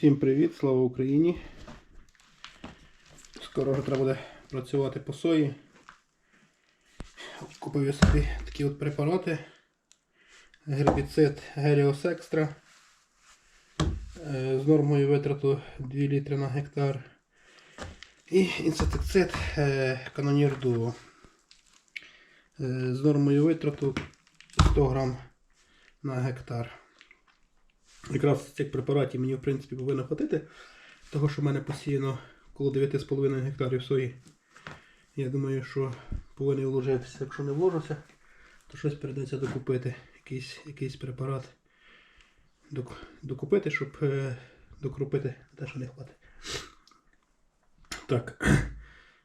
Всім привіт, слава Україні. Скоро вже треба буде працювати по сої. Купив я собі такі от препарати. Гербіцид Helios Extra е, з нормою витрату 2 літри на гектар. І інсектицид е, Canonier Duo е, з нормою витрату 100 грам на гектар. Якраз цих препаратів мені в принципі повинно хватити, того що в мене посіяно коло 9,5 гектарів сої. Я думаю, що повинен вложитися. Якщо не вложуся, то щось прийдеться докупити. Якийсь, якийсь препарат докупити, щоб е, докропити те, що не хватить. Так.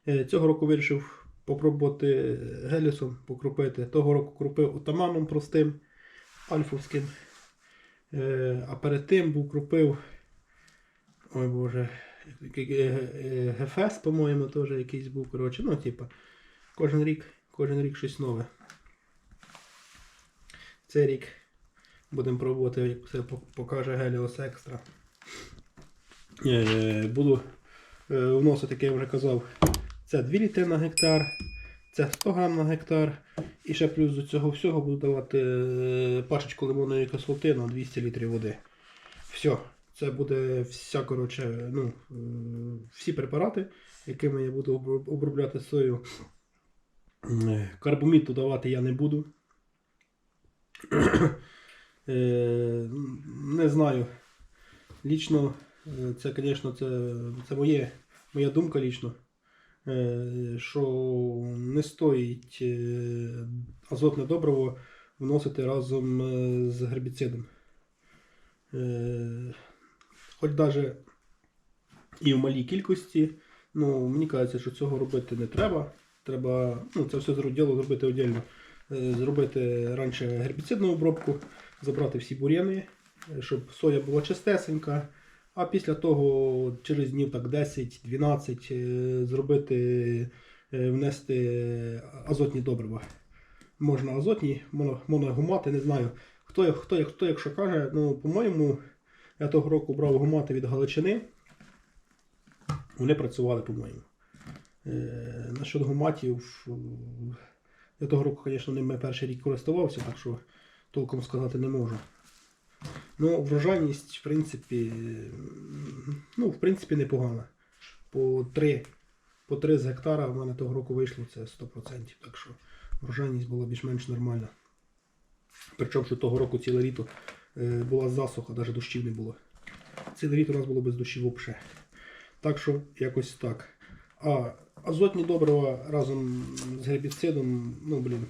Е, Цього року вирішив попробувати гелісом покропити. Того року кропив отаманом простим, альфовським. Е, А перед тим був кропив. Ой Боже. е, е, Гефес, по-моєму, теж якийсь був. Коротше, ну, типа, кожен рік, кожен рік щось нове. Цей рік будемо пробувати, як все покаже Helios Extra. Е, Буду вносити, як я вже казав, це 2 літри на гектар, це 100 грам на гектар. І ще плюс до цього всього буду давати е, пачечку лимонної кислоти на 200 літрів води. Все. Це буде вся, коротше, ну, е, всі препарати, якими я буду обробляти сою. Е, Карбомід додавати я не буду. Не знаю. Лічно, це, звісно, це, це моє, моя думка лічно. Е, Що не стоїть е, азотне добриво вносити разом е, з гербіцидом. Хоч навіть і в малій кількості, ну, мені кажеться, що цього робити не треба. Треба ну, це все діло зробити віддільно. Зробити раніше гербіцидну обробку, забрати всі бур'яни, щоб соя була чистесенька. А після того, через днів так 10-12, е, зробити, е, внести азотні добрива. Можна азотні, моногумати, не знаю. Хто, хто, хто якщо каже, ну, по-моєму, я того року брав гумати від Галичини. Вони працювали, по-моєму. Е, насчет гуматів, я того року, звісно, ними перший рік користувався, так що толком сказати не можу. Ну, врожайність, в принципі, ну, в принципі, непогана. По 3, по 3 з гектара в мене того року вийшло це 100%. Так що врожайність була більш-менш нормальна. Причому, що того року ціле літо е, була засуха, навіть дощів не було. Ціле літо у нас було без дощів взагалі. Так що якось так. А азотні добрива разом з гербіцидом, ну блін.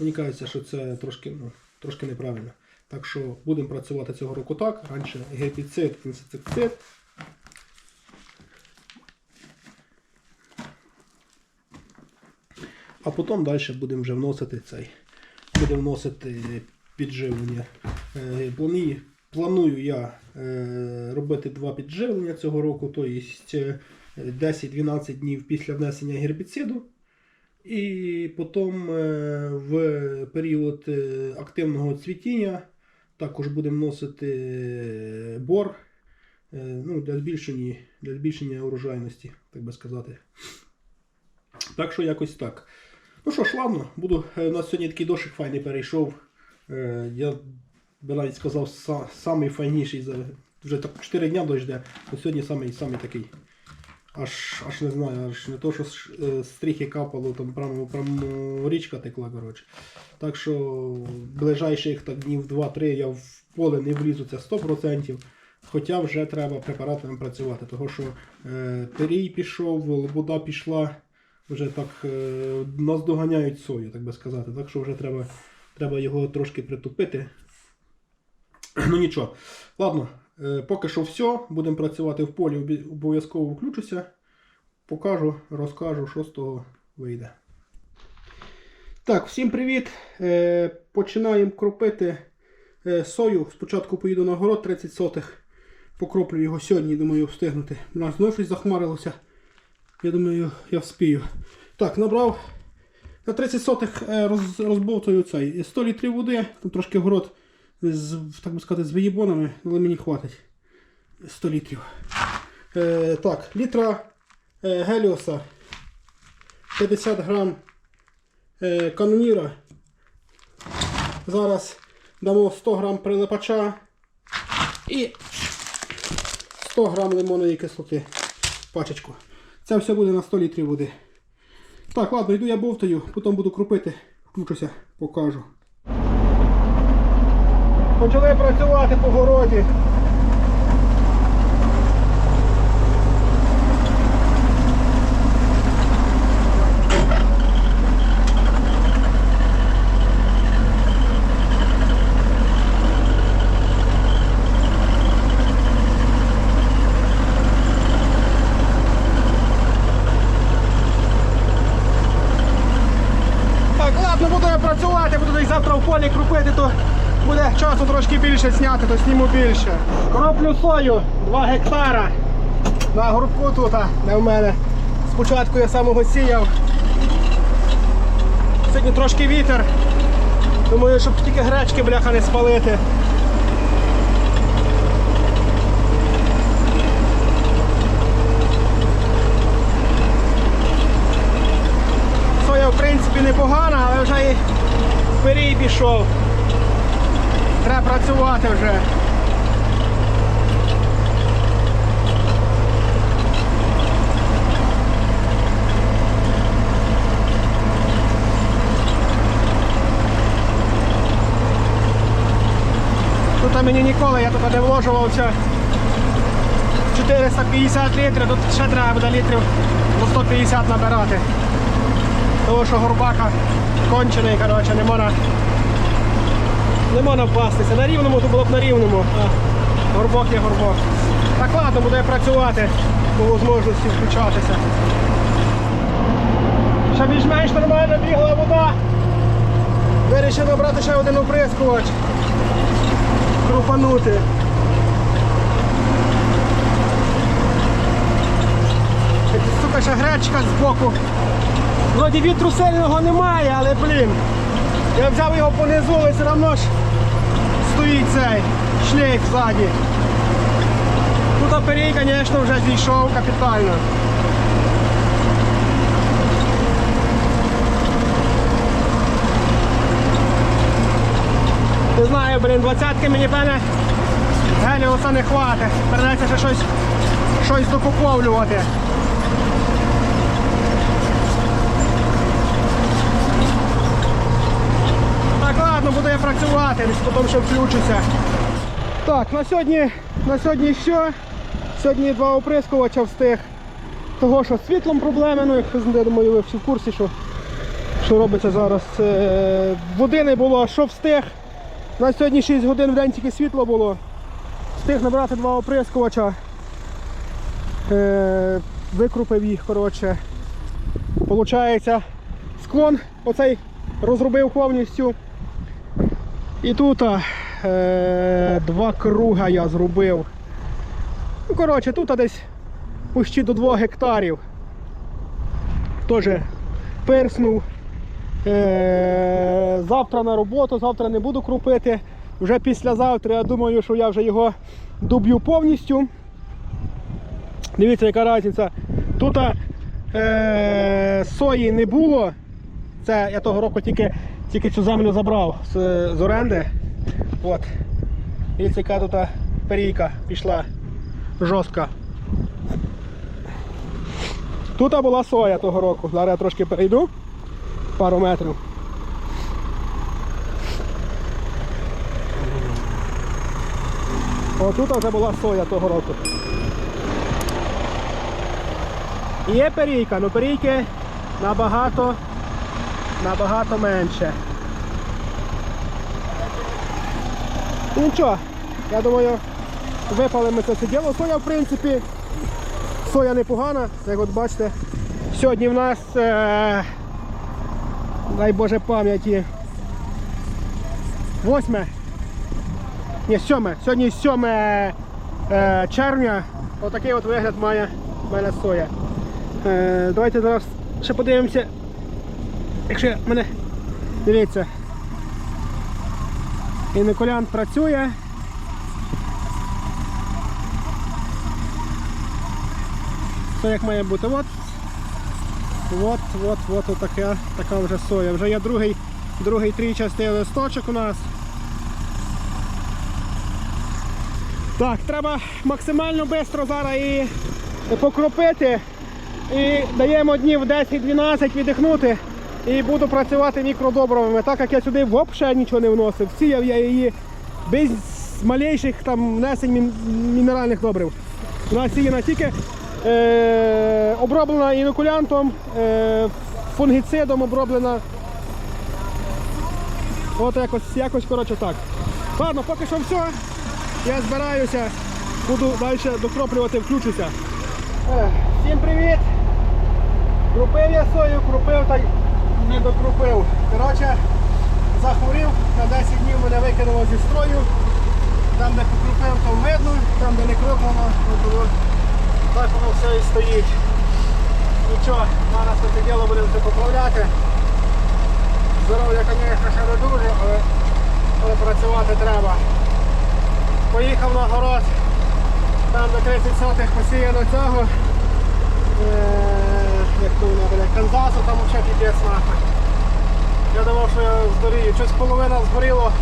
Мені кажеться, що це трошки, ну, трошки неправильно. Так що будемо працювати цього року так. Раніше гербіцид, інсектицид. А потім далі будемо вже вносити цей. Будемо вносити підживлення. Е, Планую, планую я е, робити два підживлення цього року, тобто е, 10-12 днів після внесення гербіциду. І потім е, в період е, активного цвітіння також будемо вносити е, бор е, ну, для, збільшення, для збільшення урожайності, так би сказати. Так що якось так. Ну що ж, ладно, буду. е, У нас сьогодні такий дощик файний перейшов. Я би навіть сказав, са- самий файніший вже так 4 дня дождя, то сьогодні самий, самий такий. Аж, аж не знаю, аж не то, що е, стріхи капало, там прямо, прямо річка текла, коротше. Так що ближайших так, днів 2-3 я в поле не влізу, це 100%. Хоча вже треба препаратами працювати, тому що е, перій пішов, лобода пішла, вже так е, нас доганяють сою, так би сказати. Так що вже треба, треба його трошки притупити. Ну нічого. Ладно, поки що все. Будемо працювати в полі, обов'язково включуся. Покажу, розкажу, що з того вийде. Так, всім привіт. Е, починаємо кропити е, сою. Спочатку поїду на город 30 сотих. Покроплю його сьогодні, думаю, встигнути. У нас знову щось захмарилося. Я думаю, я вспію. Так, набрав на 30 сотих е, розбовтую цей 100 літрів води, там трошки город з, так би сказати, з виїбонами, але мені хватить. 100 літрів. Е, так, літра е, геліоса, 50 грам е, каноніра. Зараз дамо 100 грам прилипача і 100 грам лимонної кислоти. Пачечку. Це все буде на 100 літрів води. Так, ладно, йду я бовтаю, потім буду крупити, включуся, покажу. Почали працювати по городі. Так, ладно, буду я працювати, буду десь завтра в полі крупити, то буде часу трошки більше зняти, то зніму більше. Кроплю сою 2 гектара на горбку тут, не в мене. Спочатку я самого сіяв. Сьогодні трошки вітер. Думаю, щоб тільки гречки бляха не спалити. Соя в принципі непогана, але вже і перій пішов. Треба працювати вже. Тут мені ніколи, я тут не вложувався 450 літрів, тут ще треба буде літрів до 150 набирати. Тому що горбака кончений, коротше, не можна не можна впастися. На рівному то було б на рівному, а горбок є горбок. Так ладно, буду я працювати по можливості включатися. Ще більш-менш нормально бігла вода. Вирішив набрати ще один оприскувач. Крупанути. Сука, ще гречка збоку. Вроді вітру сильного немає, але блін. Я взяв його понизу, але все одно ж стоїть цей шлейф ззаді. Тут аперій, звісно, вже зійшов капітально. Не знаю, блін, двадцятки мені певне геліуса не хватить. Придеться ще щось, щось докуповлювати. Так, ладно, працювати, потім ще включуся. Так, на сьогодні, на сьогодні що? Сьогодні два оприскувача встиг. Того, що з світлом проблеми, ну як я думаю, ви всі в курсі, що, що робиться зараз. Е, води не було, що встиг. На сьогодні 6 годин в день тільки світло було. Встиг набрати два оприскувача. Е, викрупив їх, коротше. Получається, склон оцей розробив повністю. І тут е, два круга я зробив. Ну, коротше, тут десь почти до 2 гектарів. Теж перснув. Е, завтра на роботу, завтра не буду крупити. Вже післязавтра я думаю, що я вже його доб'ю повністю. Дивіться, яка різниця. Тут е, сої не було. Це я того року тільки, тільки цю землю забрав з, з оренди. От. Дивіться, яка тут перійка пішла жорстка. Тут була соя того року. Зараз я трошки перейду пару метрів. О, тут вже була соя того року. Є перійка, але перійки набагато, набагато менше. Ну, Нічого, я думаю, випалимо це все діло. Соя, в принципі, соя непогана, як от бачите. Сьогодні в нас, е, дай Боже пам'яті, 8. Ні, 7. Сьогодні 7 е, червня. Отакий от вигляд має в мене соя. Е, давайте зараз ще подивимося. Якщо мене дивіться. Інокулян працює. все як має бути. От, от, от, от, така, така вже соя. Вже є другий, другий трійчастий листочок у нас. Так, треба максимально швидко зараз її покропити. І даємо днів 10-12 віддихнути. І буду працювати мікродобривами. Так як я сюди взагалі нічого не вносив. Сіяв я її без малейших там внесень мін- мінеральних добрив. Вона сіяна тільки е, оброблена інокулянтом, е, фунгіцидом оброблена. От якось, якось коротше так. Ладно, поки що все. Я збираюся, буду далі докроплювати, включуся. Е, Всім привіт! Крупив я сою, крупив та не докрупив. Коротше, захворів, на 10 днів мене викинуло зі строю. Там, де покрупив, там видно, там, де не кроплено, ну, то так воно все і стоїть. Нічого, зараз це діло будемо все поправляти. Здоров'я, звісно, ще не дуже, але, але працювати треба. Поїхав на город, там до 30 сотих посіяно цього. Е, як то воно буде, Канзасу, там взагалі піпець нахуй. Я думав, що я здорію. Щось половина згоріло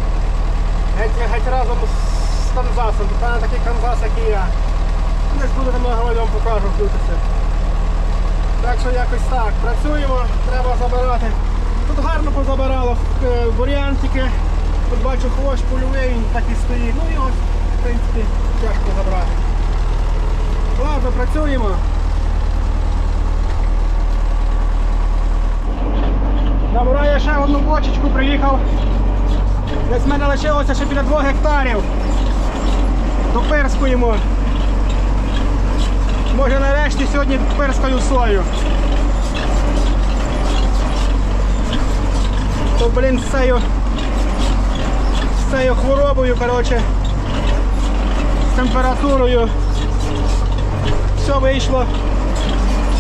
геть, геть разом з Канзасом. В мене такий Канзас, як і я. Десь буду на городі вам покажу, включуся. Так що якось так. Працюємо, треба забирати. Тут гарно позабирало е, бур'янтики. Тут бачу хвощ польовий, він так і стоїть. Ну і ось, в принципі, тяжко забрати. Ладно, працюємо. Набираю ще одну бочечку, приїхав. Десь в мене лишилося ще біля 2 гектарів. Допирскуємо. Може нарешті сьогодні пирскаю сою. То, блін, з цією, з цією хворобою, коротше, з температурою. Все вийшло.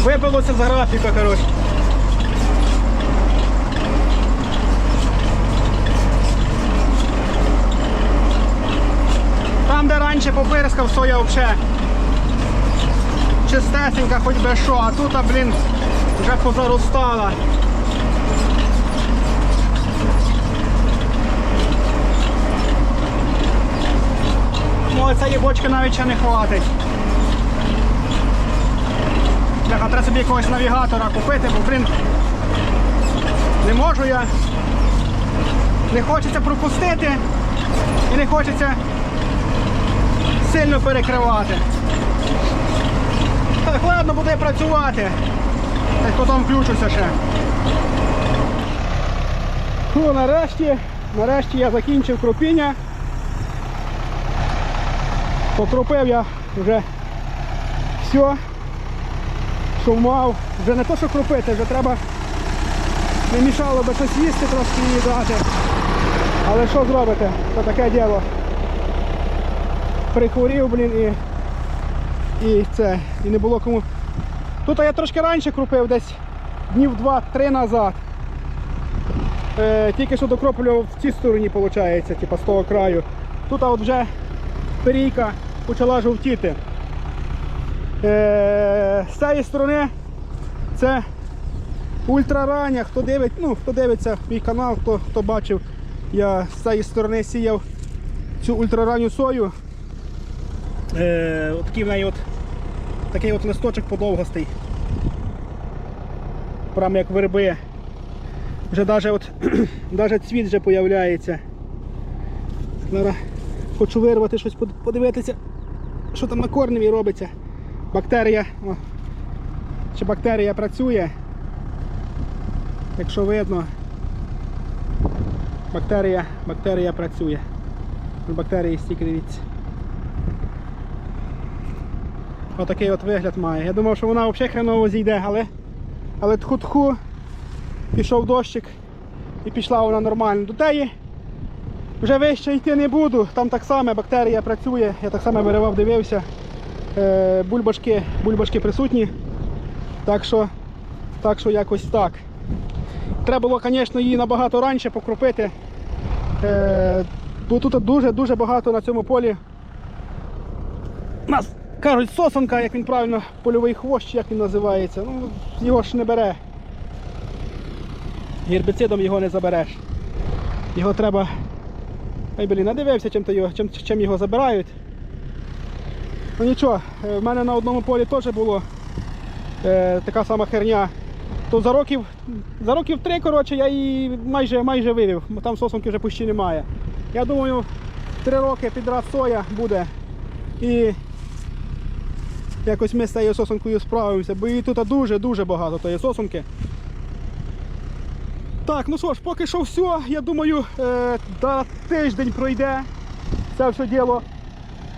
Вибилося з графіка, коротше. Попирскав, соя взагалі чистесенька, хоч би що, а тут, а, блін, вже позаростала. Ну, цієї бочки навіть ще не хватить. Бляха, треба собі якогось навігатора купити, бо, блін, не можу я. Не хочеться пропустити і не хочеться сильно перекривати. Так, ладно, буде працювати. Так потім включуся ще. Фу, нарешті, нарешті я закінчив кропіння. Покропив я вже все, що мав. Вже не то, що кропити, вже треба не мішало би щось їсти трошки її дати. Але що зробите? Це таке діло. Прихворів, блін, і і це, і не було кому. Тут я трошки раніше крупив, десь днів 2-3 назад. Е, тільки що докроплював в цій стороні, виходить, типу, з того краю. Тут от вже перійка почала жовтіти. Е, з цієї сторони це ультрарання, хто дивить, ну, хто дивиться мій канал, хто, хто бачив, я з цієї сторони сіяв цю ультраранню сою. Е, такий в неї от, такий от листочок подовгостий. Прямо як верби. Вже навіть, от, навіть цвіт вже появляється. Зараз хочу вирвати щось, подивитися, що там на корневі робиться. Бактерія. О, чи бактерія працює. Якщо видно, бактерія, бактерія працює. Бактерії стільки дивіться. Отакий от вигляд має. Я думав, що вона взагалі хреново зійде, але, але тху-тху, пішов дощик і пішла вона нормально. До теї вже вище йти не буду. Там так само бактерія працює, я так само виривав, дивився. Е, бульбашки, бульбашки присутні. Так що, так що якось так. Треба було, звісно, її набагато раніше покропити. Е, бо тут дуже-дуже багато на цьому полі. Нас кажуть, сосанка, як він правильно, польовий хвощ, як він називається. Ну, його ж не бере. Гербіцидом його не забереш. Його треба. Ай, блін, надивився, чим, його, чим, чим його забирають. Ну нічого, е, в мене на одному полі теж було е, така сама херня. То за років, за років три, коротше, я її майже, майже вивів, там сосонки вже почти немає. Я думаю, три роки підряд соя буде. І якось ми з цією сосонкою справимося, бо її тут дуже-дуже багато тої сосонки. Так, ну що ж, поки що все. Я думаю, е, до тиждень пройде. Це все діло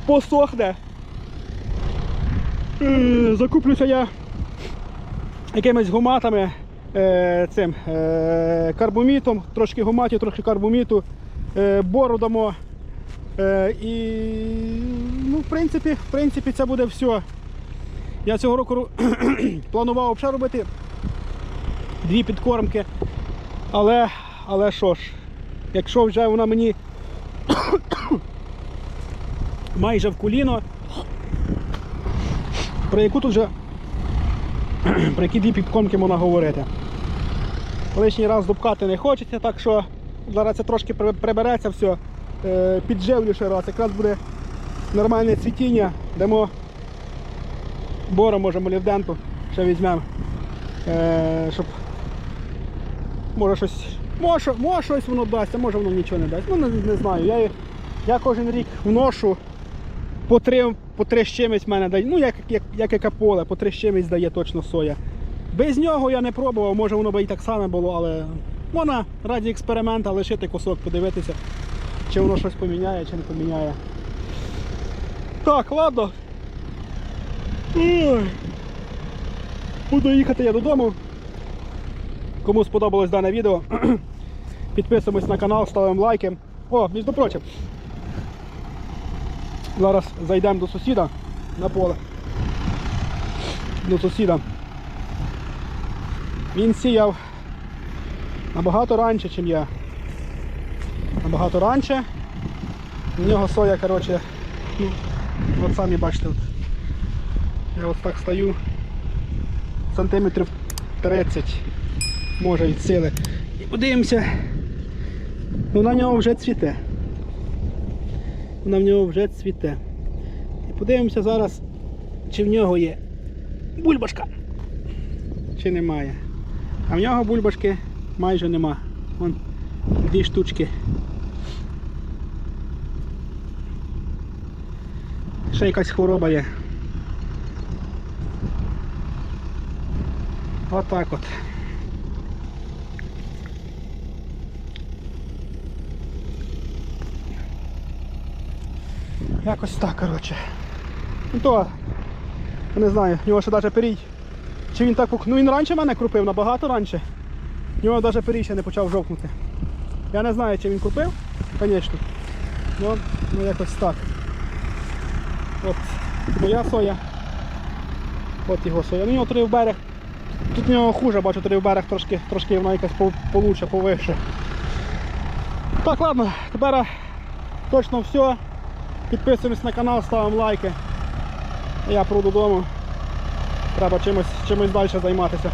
посохне. Е, закуплюся я якимись гуматами, е, цим е, карбомітом, трошки гуматів, трошки карбоміту, е, бору дамо. Е, і ну, в принципі, в принципі, це буде все. Я цього року планував взагалі робити дві підкормки. Але, але що ж, якщо вже вона мені майже в коліно, про яку тут вже про які дві підкормки можна говорити. Лишній раз дубкати не хочеться, так що зараз це трошки прибереться все, е, підживлю ще раз, якраз буде нормальне цвітіння, дамо бору, може молівденту, ще візьмемо, е, щоб може щось, може, може щось воно дасть, а може воно нічого не дасть. Ну не, не знаю. Я, я кожен рік вношу по три, по три з чимось мене дає. Ну, як, як, як яке поле, по три з дає точно соя. Без нього я не пробував, може воно би і так само було, але можна раді експеримента лишити кусок, подивитися, чи воно щось поміняє, чи не поміняє. Так, ладно. Буду їхати я додому. Кому сподобалось дане відео, підписуємось на канал, ставимо лайки. О, між прочим, зараз зайдемо до сусіда на поле. До сусіда. Він сіяв набагато раніше, ніж я. Набагато раніше. У нього соя, коротше, ну, от самі бачите. Я от так стою сантиметрів 30 може від сили. І подивимося, вона в нього вже цвіте. Вона в нього вже цвіте. І подивимося зараз, чи в нього є бульбашка, чи немає. А в нього бульбашки майже нема. Вон дві штучки. Ще якась хвороба є. Отак от. Якось так, коротше. Ну то, не знаю, в нього ще навіть перій. Чи він так Ну він раніше мене крупив, набагато раніше. В нього навіть перій ще не почав жовкнути. Я не знаю, чи він крупив, звісно. Ну, ну якось так. От моя соя. От його соя. Ну, у нього три в берег. Тут в нього хуже, бачу, тоді в берег трошки, трошки вона якась получше, повище. Так, ладно, тепер точно все. Підписуємось на канал, ставимо лайки. Я прийду додому. Треба чимось, чимось далі займатися.